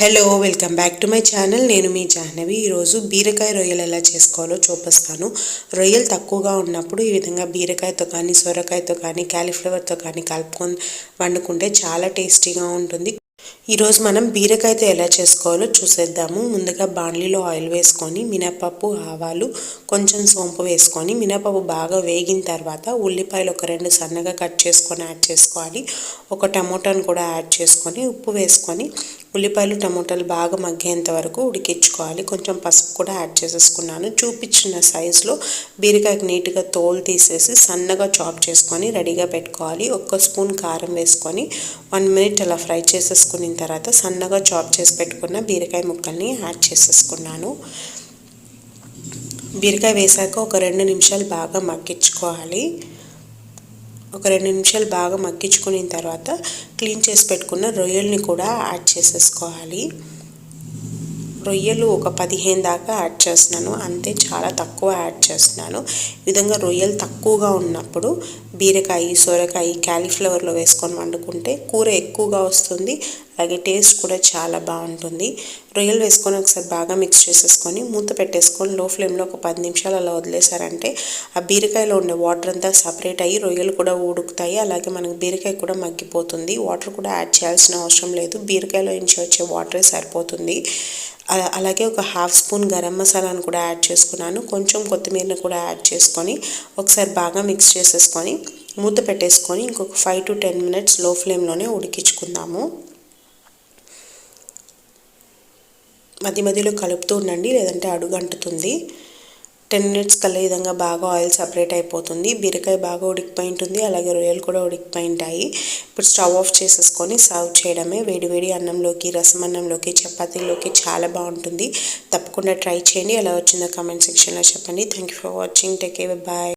Hello welcome back to my channel నేను మీ జాహ్నవి. ఈరోజు బీరకాయ రొయ్యలు ఎలా చేసుకోవాలో చూపిస్తాను. రొయ్యలు తక్కువగా ఉన్నప్పుడు ఈ విధంగా బీరకాయతో కానీ సొరకాయతో కానీ క్యాలీఫ్లవర్తో కానీ కలుపుకొని వండుకుంటే చాలా టేస్టీగా ఉంటుంది. ఈరోజు మనం బీరకాయతో ఎలా చేసుకోవాలో చూసేద్దాము. ముందుగా బాండ్లీలో ఆయిల్ వేసుకొని మినపప్పు ఆవాలు కొంచెం సోంపు వేసుకొని మినపప్పు బాగా వేగిన తర్వాత ఉల్లిపాయలు ఒక రెండు సన్నగా కట్ చేసుకొని యాడ్ చేసుకోవాలి. ఒక టమోటాను కూడా యాడ్ చేసుకొని ఉప్పు వేసుకొని ఉల్లిపాయలు టమోటాలు బాగా మగ్గేంత వరకు ఉడికించుకోవాలి. కొంచెం పసుపు కూడా యాడ్ చేసేసుకున్నాను. చూపించిన సైజులో బీరకాయకి నీట్గా తోలు తీసేసి సన్నగా చాప్ చేసుకొని రెడీగా పెట్టుకోవాలి. ఒక్క స్పూన్ కారం వేసుకొని వన్ మినిట్ అలా ఫ్రై చేసేసుకున్న తర్వాత సన్నగా చాప్ చేసి పెట్టుకున్న బీరకాయ ముక్కల్ని యాడ్ చేసేసుకున్నాను. బీరకాయ వేసాక ఒక రెండు నిమిషాలు బాగా మగ్గించుకోవాలి. ఒక రెండు నిమిషాలు బాగా మగ్గించుకున్న తర్వాత క్లీన్ చేసి పెట్టుకున్న రొయ్యల్ని కూడా యాడ్ చేసేసుకోవాలి. రొయ్యలు ఒక పదిహేను దాకా యాడ్ చేస్తున్నాను. అంతే చాలా తక్కువ యాడ్ చేస్తున్నాను. విధంగా రొయ్యలు తక్కువగా ఉన్నప్పుడు బీరకాయ సొరకాయ క్యాలీఫ్లవర్లో వేసుకొని వండుకుంటే కూర ఎక్కువగా వస్తుంది. అలాగే టేస్ట్ కూడా చాలా బాగుంటుంది. రొయ్యలు వేసుకొని ఒకసారి బాగా మిక్స్ చేసేసుకొని మూత పెట్టేసుకొని లో ఫ్లేమ్లో ఒక పది నిమిషాలు అలా వదిలేసారంటే ఆ బీరకాయలో ఉండే వాటర్ అంతా సపరేట్ అయ్యి రొయ్యలు కూడా ఉడుకుతాయి. అలాగే మనకు బీరకాయ కూడా మగ్గిపోతుంది. వాటర్ కూడా యాడ్ చేయాల్సిన అవసరం లేదు. బీరకాయలో నుంచి వచ్చే వాటరే సరిపోతుంది. అలాగే ఒక హాఫ్ స్పూన్ గరం మసాలాను కూడా యాడ్ చేసుకున్నాను. కొంచెం కొత్తిమీరని కూడా యాడ్ చేసుకొని ఒకసారి బాగా మిక్స్ చేసేసుకొని మూత పెట్టేసుకొని ఇంకొక ఫైవ్ టు టెన్ మినిట్స్లో ఫ్లేమ్లోనే ఉడికించుకుందాము. మధ్య మధ్యలో కలుపుతూ ఉండండి లేదంటే అడుగంటుతుంది. టెన్ మినిట్స్ కల్లా విధంగా బాగా ఆయిల్ సపరేట్ అయిపోతుంది. బీరకాయ బాగా ఉడికిపోయి ఉంటుంది అలాగే రొయ్యలు కూడా ఉడికిపోయి ఉంటాయి ఇప్పుడు స్టవ్ ఆఫ్ చేసేసుకొని సర్వ్ చేయడమే. వేడివేడి అన్నంలోకి రసం అన్నంలోకి చపాతీలోకి చాలా బాగుంటుంది. తప్పకుండా ట్రై చేయండి. ఎలా వచ్చిందో కామెంట్ సెక్షన్లో చెప్పండి. Thank you for watching take bye